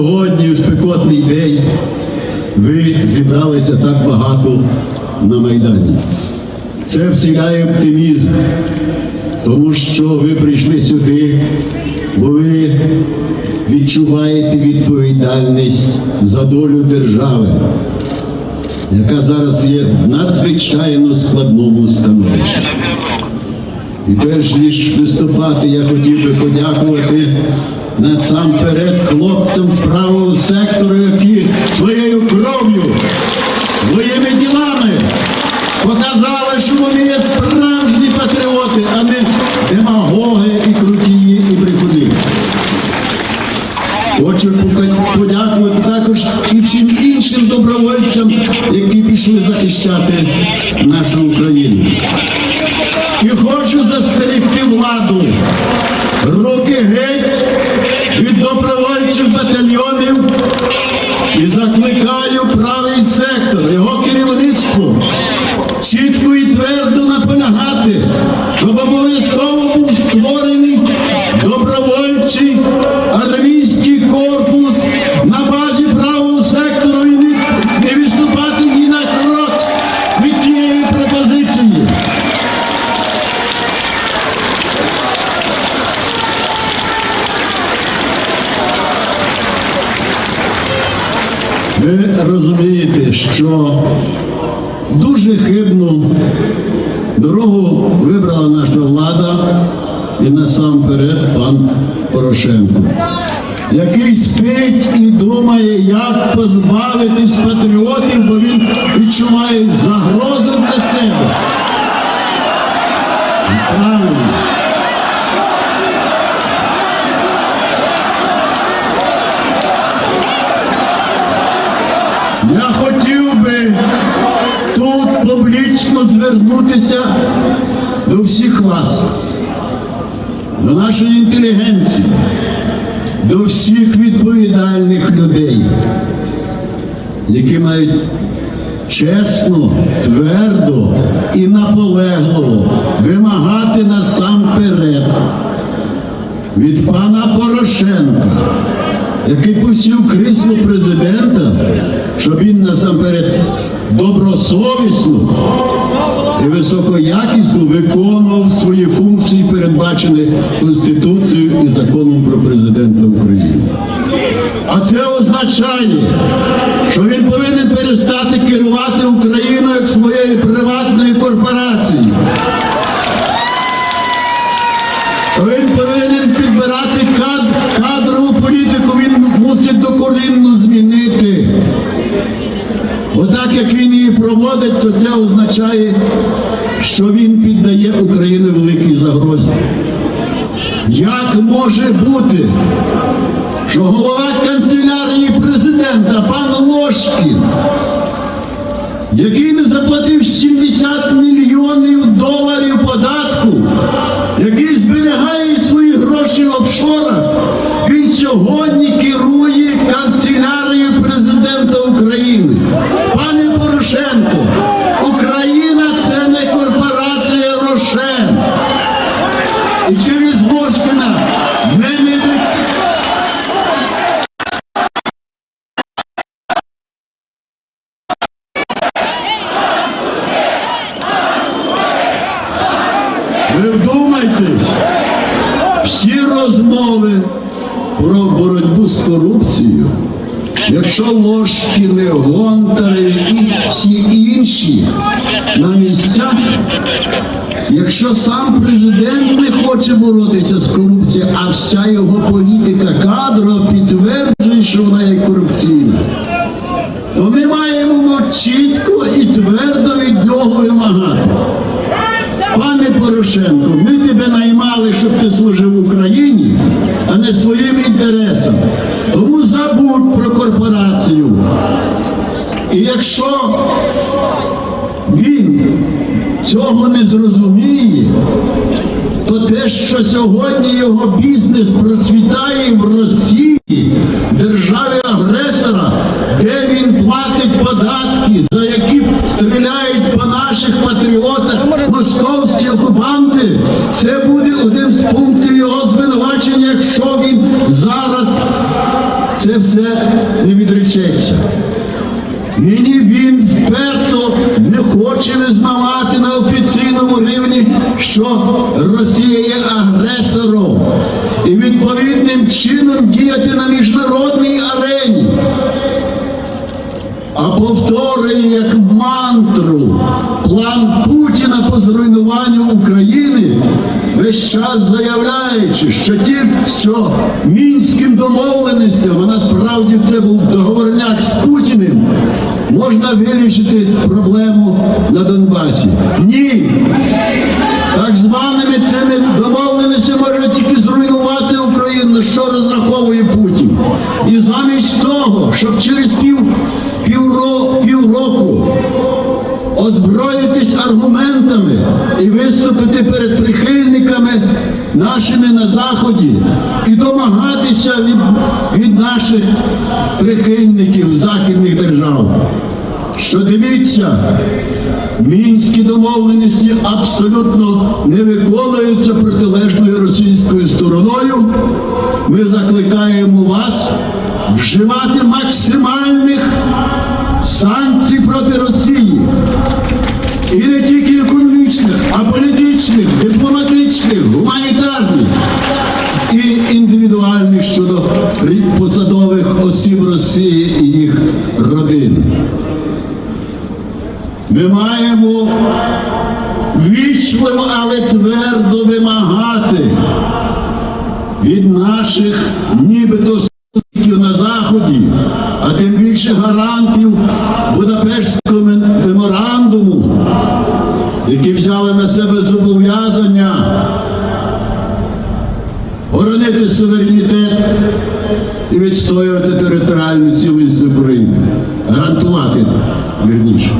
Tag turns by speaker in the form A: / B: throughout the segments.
A: Сьогодні, в спекотний день, ви зібралися так багато на Майдані. Це вселяє оптимізм, тому що ви прийшли сюди, бо ви відчуваєте відповідальність за долю держави, яка зараз є в надзвичайно складному становищі. І перш ніж виступати, я хотів би подякувати насамперед хлопцям з правого сектору, які своєю кров'ю, своїми ділами показали, що вони є справжні патріоти, а не демагоги і крутії, і брехуни. Хочу подякувати також і всім іншим добровольцям, які пішли захищати нашу Україну. Добровольчих батальйонів. І закликаю Ви розумієте, що дуже хибну дорогу вибрала наша влада і насамперед пан Порошенко, який спить і думає, як позбавитись патріотів, бо він відчуває загрозу для себе. Правильно. Хотів би тут публічно звернутися до всіх вас, до нашої інтелігенції, до всіх відповідальних людей, які мають чесно, твердо і наполегливо вимагати насамперед від пана Порошенка, який посів крісло президента, щоб він насамперед добросовісно і високоякісно виконував свої функції, передбачені Конституцією і законом про президента України. А це означає, що він повинен перестати керувати Україною як своєю приватною корпорацією. Він повинен підбирати кад, кадрову політику, він мусить докорінно змінити. Отак як він її проводить, то це означає, що він піддає Україну великій загрозі. Як може бути, що голова канцелярії президента пан Ложкін, який не заплатив 70 мільйонів доларів податку, який зберігає свої гроші в офшорах, він сьогодні керує розмови про боротьбу з корупцією, якщо Ложкіни, Гонтари і всі інші на місцях, якщо сам президент не хоче боротися з корупцією, а вся його політика кадрова підтверджує, що вона є корупційна, то ми маємо чітко і твердо від нього вимагати. Пане Порошенко, ми тебе наймали, щоб ти служив Україні, а не своїм інтересам. Тому забудь про корпорацію. І якщо він цього не зрозуміє, то те, що сьогодні його бізнес процвітає в Росії, державі агресора, де він платить податки, за які стріляють по наших патріотах окупанти, це буде один з пунктів його звинувачення, якщо він зараз це все не відречеться. Нині він вперто не хоче визнавати на офіційному рівні, що Росія є агресором і відповідним чином діяти на міжнародній арені. А повторює як мантру план Путіна зруйнуванню України, весь час заявляючи, що ті, що мінським домовленостям, а насправді це був договорняк з Путіним, можна вирішити проблему на Донбасі. Ні. Так званими цими домовленостями може тільки зруйнувати Україну, на що розраховує Путін. І замість того, щоб через пів, півро, півроку озброїтись аргументами і виступити перед прихильниками нашими на Заході і домагатися від, від наших прихильників західних держав. Що дивіться, мінські домовленості абсолютно не виконуються протилежною російською стороною. Ми закликаємо вас вживати максимальних санкцій проти Росії. І не тільки економічних, а політичних, дипломатичних, гуманітарних і індивідуальних щодо посадових осіб Росії і їх родин. Ми маємо вічливо, але твердо вимагати від наших нібито на Заході, а тим більше гарантів Будапештського зобов'язання боронити суверенітет і відстоювати територіальну цілість України, гарантувати вірніше.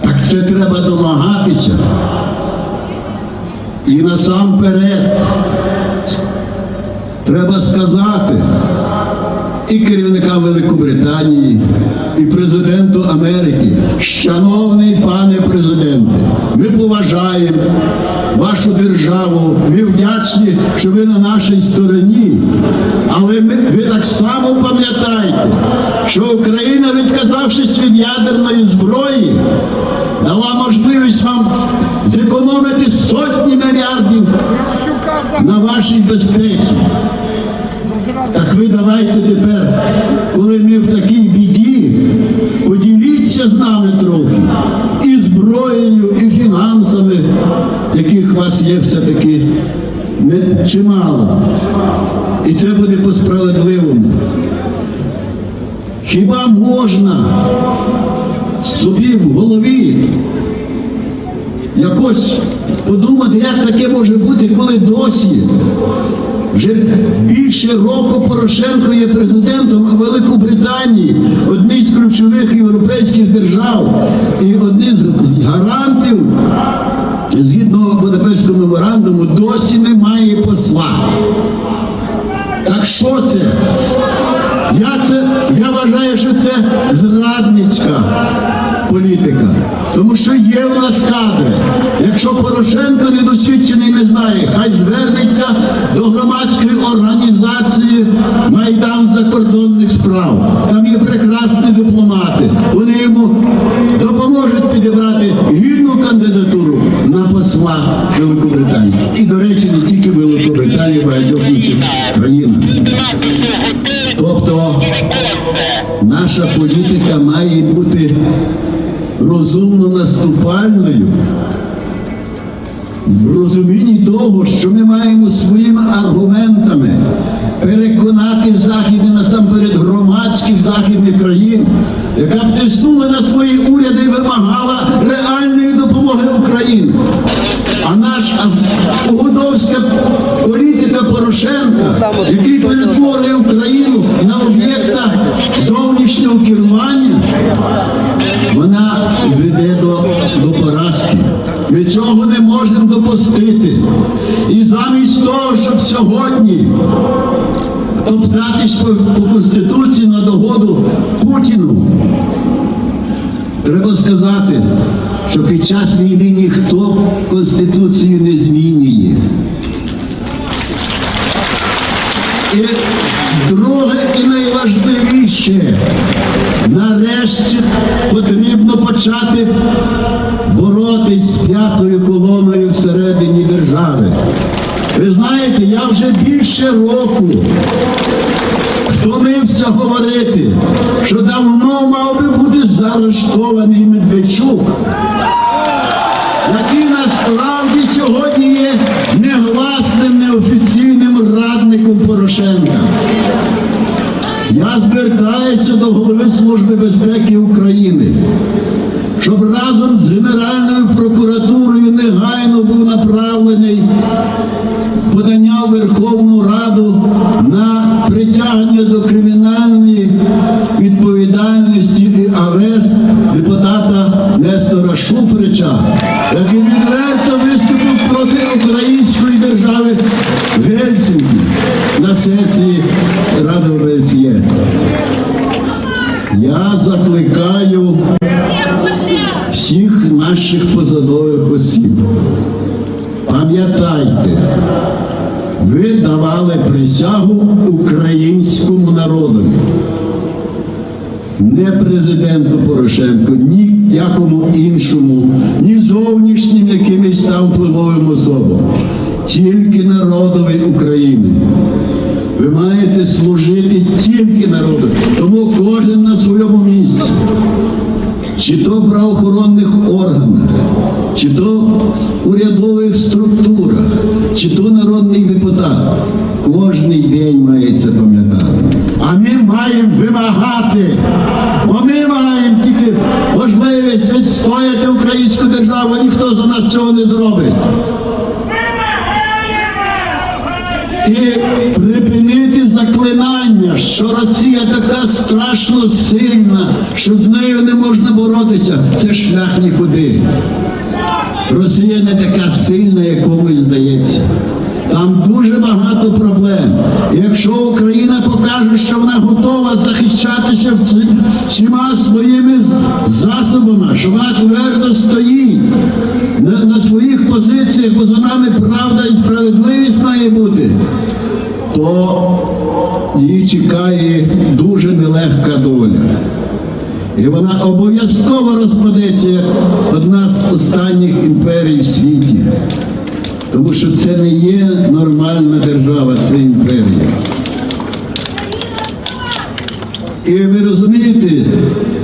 A: Так це треба домагатися. І насамперед треба сказати і керівникам Великобританії, і президенту Америки, шановний пане президенте, ми поважаємо вашу державу, ми вдячні, що ви на нашій стороні. Але ми, ви так само пам'ятаєте, що Україна, відказавшись від ядерної зброї, дала можливість вам зекономити сотні мільярдів на вашій безпеці. Так ви давайте тепер, коли ми в такій біді, поділіться з нами трохи і зброєю, і фінансами, яких у вас є все-таки чимало. І це буде по справедливому. Хіба можна собі в голові якось подумати, як таке може бути, коли досі вже більше року Порошенко є президентом Великобританії, одній з ключових європейських держав і одні з, з гарантів Порошенко недосвідчений не знає, хай звернеться до громадської організації Майдан закордонних справ. Там є прекрасні дипломати. Вони йому допоможуть підібрати гідну кандидатуру на посла Великобританії. І, до речі, не тільки Великобританії, багатьох інших країнах. Тобто наша політика має бути розумно наступальною в розумінні того, що ми маємо своїми аргументами переконати західні насамперед громадських західних країн, яка б тиснула на свої уряди і вимагала реальної допомоги Україні. А наш угодовська політика Порошенка, який перетворює Україну на об'єкта зовнішнього керування, вона веде до, до поразки. Ми цього не можемо допустити. І замість того, щоб сьогодні топтатись по, по Конституції на догоду Путіну, треба сказати, що під час війни ніхто Конституцію не змінює. І друге і ще. Нарешті потрібно почати боротись з п'ятою колоною всередині держави. Ви знаєте, я вже більше року втомився говорити, що давно мав би бути заарештований Медведчук, який насправді сьогодні є негласним, неофіційним радником Порошенка. Я звертаюся до голови Служби безпеки України, щоб разом з Генеральною прокуратурою негайно був направлений подання в Верховну Раду на притягнення до кримінальної відповідальності і арест депутата Нестора Шуфрича, президенту Порошенку, ні якому іншому, ні зовнішнім якимось там впливовим особам, тільки народові України. Ви маєте служити тільки народу, тому кожен на своєму місці чи то в правоохоронних органах, чи то в урядових структурах, чи то народний депутат. Кожний день має це пам'ятати. А ми маємо вимагати, бо ми маємо тільки можливість відстояти українську державу, ніхто за нас цього не зробить. І припинити заклинання, що Росія така страшно сильна, що з нею не можна боротися. Це шлях нікуди. Росія не така сильна, як комусь здається. Там дуже багато проблем. Якщо Україна покаже, що вона готова захищатися всіма своїми засобами, що вона твердо стоїть на, на своїх позиціях, бо за нами правда і справедливість має бути, то її чекає дуже нелегка доля. І вона обов'язково розпадеться одна з останніх імперій в світі. Тому що це не є нормальна держава, це імперія. І ви розумієте,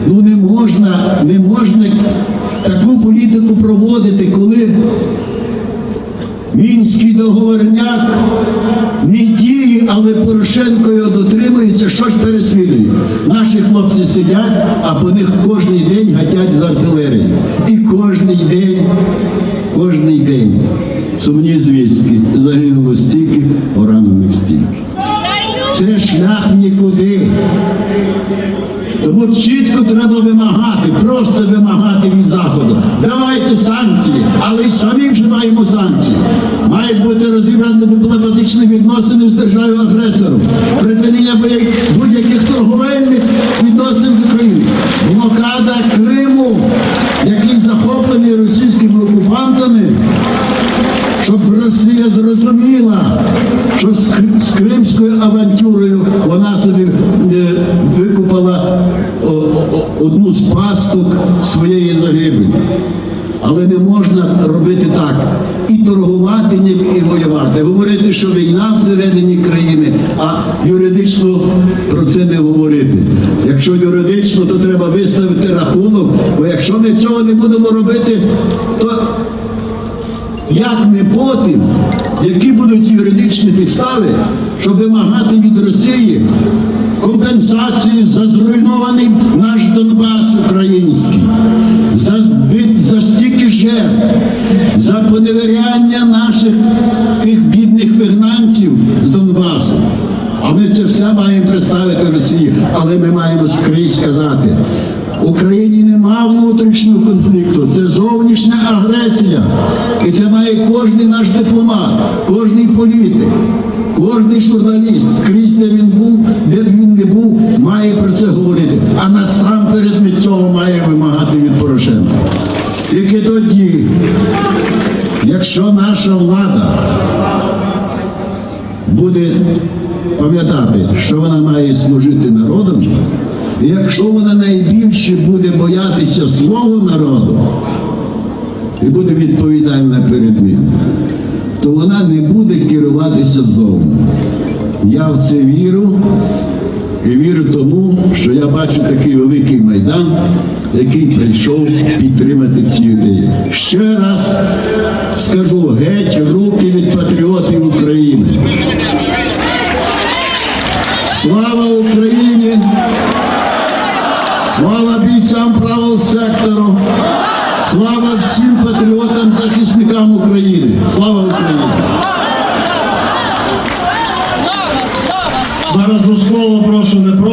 A: ну не можна, не можна таку політику проводити, коли Мінський договорняк не діє, але Порошенко його дотримується, що ж переслідує. Наші хлопці сидять, а по них кожен день гатять з артилерії. І кожен день, кожен день сумні звістки. Загинуло стільки, поранених стільки. Це шлях нікуди. Тому чітко треба вимагати, просто вимагати від Заходу. Давайте санкції, але й самі вживаємо санкції. Мають бути розібрані дипломатичні відносини з державою агресором, припинення будь- будь-яких торговельних відносин з Україною. Блокада Криму, який захоплений російськими окупантами, щоб Росія зрозуміла, що з, кримською авантюрою вона собі е, викупала одну з пасток своєї загибелі. Але не можна робити так і торгувати ним, і воювати. Говорити, що війна всередині країни, а юридично про це не говорити. Якщо юридично, то треба виставити рахунок, бо якщо ми цього не будемо робити, то як ми потім, які будуть юридичні підстави, щоб вимагати від Росії компенсації за зруйнований наш Донбас український, за, за стільки жертв, за поневіряння наших тих бідних вигнанців з Донбасу. А ми це все маємо представити Росії, але ми маємо скрізь сказати. Україні нема внутрішнього конфлікту, це зовнішня агресія. І це має кожен наш дипломат, кожен політик, кожен журналіст, скрізь де він був, де б він не був, має про це говорити. А насамперед від цього має вимагати від Порошенка. Тільки тоді, якщо наша влада буде пам'ятати, що вона має служити народом, якщо вона найбільше буде боятися свого народу і буде відповідальна перед ним, то вона не буде керуватися зовні. Я в це вірю і вірю тому, що я бачу такий великий майдан, який прийшов підтримати ці ідеї. Ще раз скажу геть руки від патріотів України. Слава бійцям правого сектору! Слава всім патріотам, захисникам України! Слава Україні!
B: Зараз до слова прошу не про.